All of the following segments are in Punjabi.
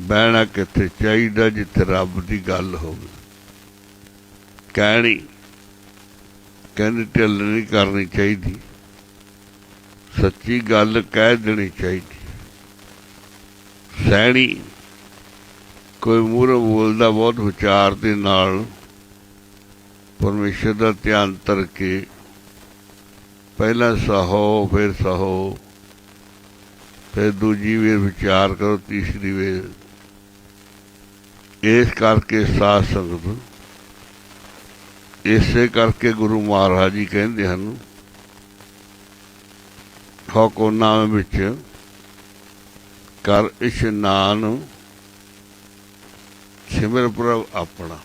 ਬਹਿਣਾ ਕਿੱਥੇ? ਚਾਹੀਦਾ ਜਿੱਥੇ ਰੱਬ ਦੀ ਗੱਲ ਹੋਵੇ। ਕਹਿਣੀ। ਕਹਿੰਦੇ ਢਿੱਲ ਨਹੀਂ ਕਰਨੀ ਚਾਹੀਦੀ। ਸੱਚੀ ਗੱਲ ਕਹਿ ਦੇਣੀ ਚਾਹੀਦੀ। ਸਹਿਣੀ। ਕੋਈ ਮੂਹਰੋਂ ਬੋਲਦਾ ਬਹੁਤ ਵਿਚਾਰ ਦੇ ਨਾਲ ਪਰਮੇਸ਼ਰ ਦਾ ਧਿਆਨ ਤਰ ਕੇ ਪਹਿਲਾਂ ਸਹੋ, ਫਿਰ ਸਹੋ, ਫਿਰ ਦੂਜੀ ਵੇਰ ਵਿਚਾਰ ਕਰੋ, ਤੀਸਰੀ ਵੇਰ ਇਸ ਕਰਕੇ ਸਾਧ ਸੰਗਤ ਇਸੇ ਕਰਕੇ ਗੁਰੂ ਮਹਾਰਾਜ ਜੀ ਕਹਿੰਦੇ ਹਨ ਹਕੋ ਵਿੱਚ ਕਰ ਇਸ਼ਨਾਨ ਸਿਮਰ ਪ੍ਰਭ ਆਪਣਾ।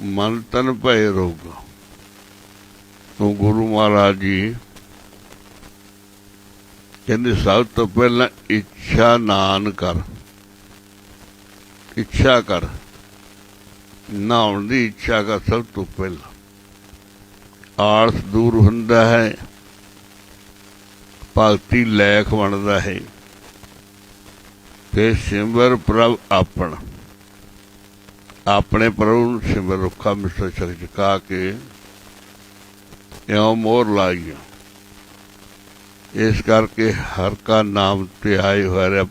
ਮਨ ਤਨ ਭੈ ਰੋਗ। ਉਹ ਗੁਰੂ ਮਹਾਰਾਜ ਜੀ ਕਹਿੰਦੇ, ਸਭ ਤੋਂ ਪਹਿਲਾਂ ਇੱਛਾ ਨਾਨ ਕਰ। ਇੱਛਾ ਕਰ ਨਾਉਣ ਦੀ ਇੱਛਾ ਕਰ ਸਭ ਤੋਂ ਪਹਿਲਾਂ। ਆਲਸ ਦੂਰ ਹੁੰਦਾ ਹੈ ਭਗਤੀ ਲੈਖ ਬਣਦਾ ਹੈ। ਤੇ ਸਿਮਰ ਪ੍ਰਭ ਆਪਣ। ਆਪਣੇ ਪ੍ਰਭੂ ਨੂੰ ਸਿਮਰ ਰੁੱਖਾ ਮਿਸਰ ਛਕ ਚਕਾ ਕੇ ਇਉਂ ਮੋਰ ਲਾਈਆਂ। ਇਸ ਕਰਕੇ ਹਰ ਕਾ ਨਾਮ ਧਿਆਇ ਹੋਇਆ